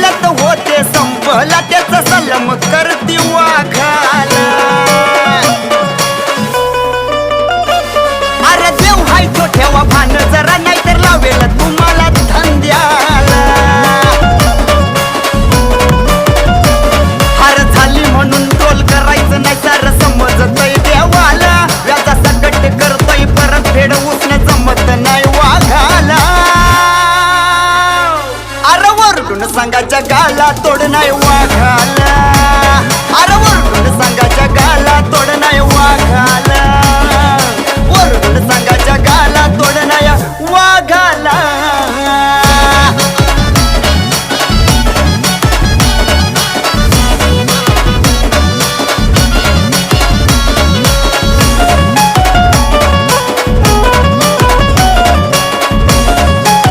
हालत होते संपला त्याच सलम करती पटून सांगायच्या गाला तोड नाही वाघाला.